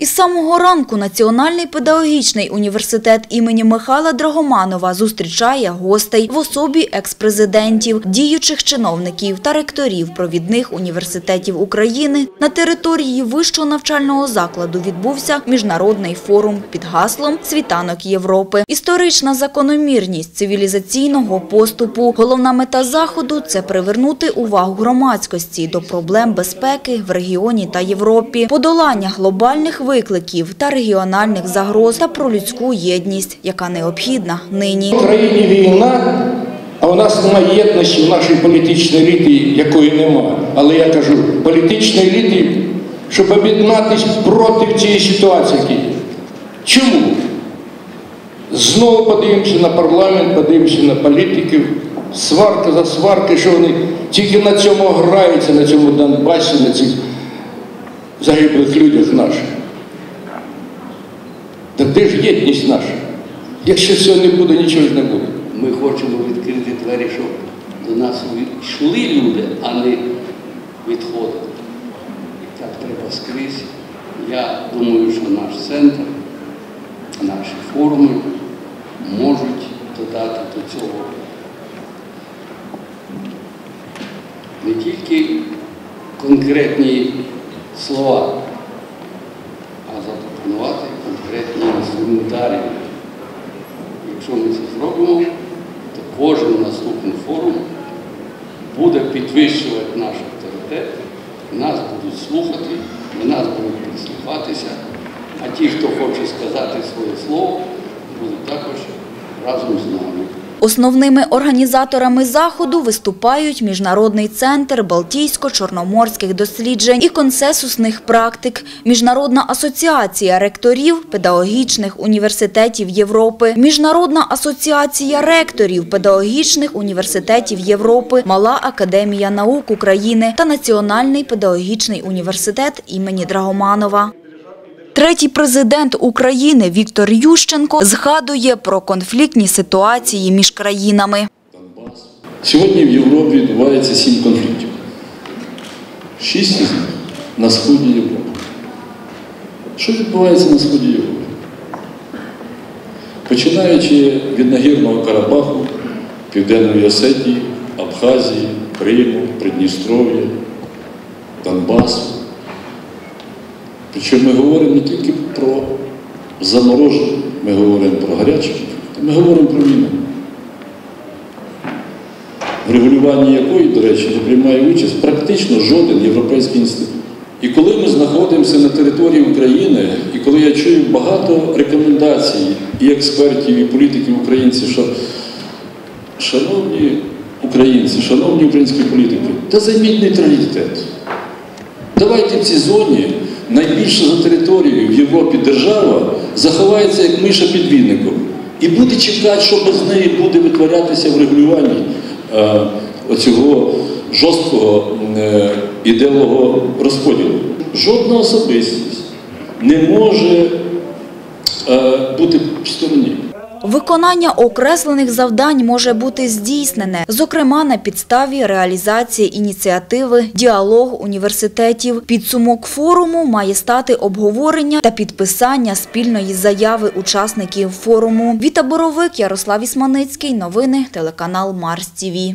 Із самого ранку Національний педагогічний університет імені Михайла Драгоманова зустрічає гостей в особі екс-президентів, діючих чиновників та ректорів провідних університетів України. На території вищого навчального закладу відбувся міжнародний форум під гаслом «Світанок Європи». Історична закономірність цивілізаційного поступу. Головна мета заходу – це привернути увагу громадськості до проблем безпеки в регіоні та Європі, подолання глобальних викликів та регіональних загроз та про людську єдність, яка необхідна нині. В країні війна, а у нас немає єдності в нашій політичній еліті, якої нема. Але я кажу, політичної еліті, щоб об'єднатися проти цієї ситуації. Чому? Знову подивимося на парламент, подивимося на політиків, сварка за сварки, що вони тільки на цьому граються, на цьому Донбасі, на цих загиблих людях наших. Де ж єдність наша? Якщо цього не буде, нічого ж не буде. Ми хочемо відкрити двері, щоб до нас йшли люди, а не відходили. І так треба скрізь. Я думаю, що наш центр, наші форуми можуть додати до цього не тільки конкретні слова, а запропонувати конкретні інструментарії. Якщо ми то кожен наступний форум буде підвищувати наш авторитет, нас будуть слухати, до нас будуть прислухатися, а ті, хто хоче сказати своє слово, будуть також разом з нами. Основними організаторами заходу виступають Міжнародний центр Балтійсько-Чорноморських досліджень і консенсусних практик, Міжнародна асоціація ректорів педагогічних університетів Європи, Міжнародна асоціація ректорів педагогічних університетів Європи, Мала академія наук України та Національний педагогічний університет імені Драгоманова. Третій президент України Віктор Ющенко згадує про конфліктні ситуації між країнами. Сьогодні в Європі відбувається сім конфліктів. Шість із них на сході Європи. Що відбувається на сході Європи? Починаючи від нагірного Карабаху, Південної Осетії, Абхазії, Криму, Придністров'я, Донбасу. Причому ми говоримо не тільки про замороження, ми говоримо про гарячі ми говоримо про війну в регулюванні якої, до речі, не приймає участь практично жоден європейський інститут. І коли ми знаходимося на території України, і коли я чую багато рекомендацій і експертів, і політиків українців, що шановні українці, шановні українські політики, та займіть нейтралітет. Давайте в цій зоні найбільша за територією в Європі держава заховається як миша під віником. І буде чекати, що без неї буде витворятися в регулюванні е, оцього жорсткого е, ідеового розподілу. Жодна особистість не може е, бути в стороні. Виконання окреслених завдань може бути здійснене, зокрема на підставі реалізації ініціативи «Діалог університетів». Підсумок форуму має стати обговорення та підписання спільної заяви учасників форуму. Віта Боровик, Ярослав Ісманицький. Новини телеканал Марс ТІВІ.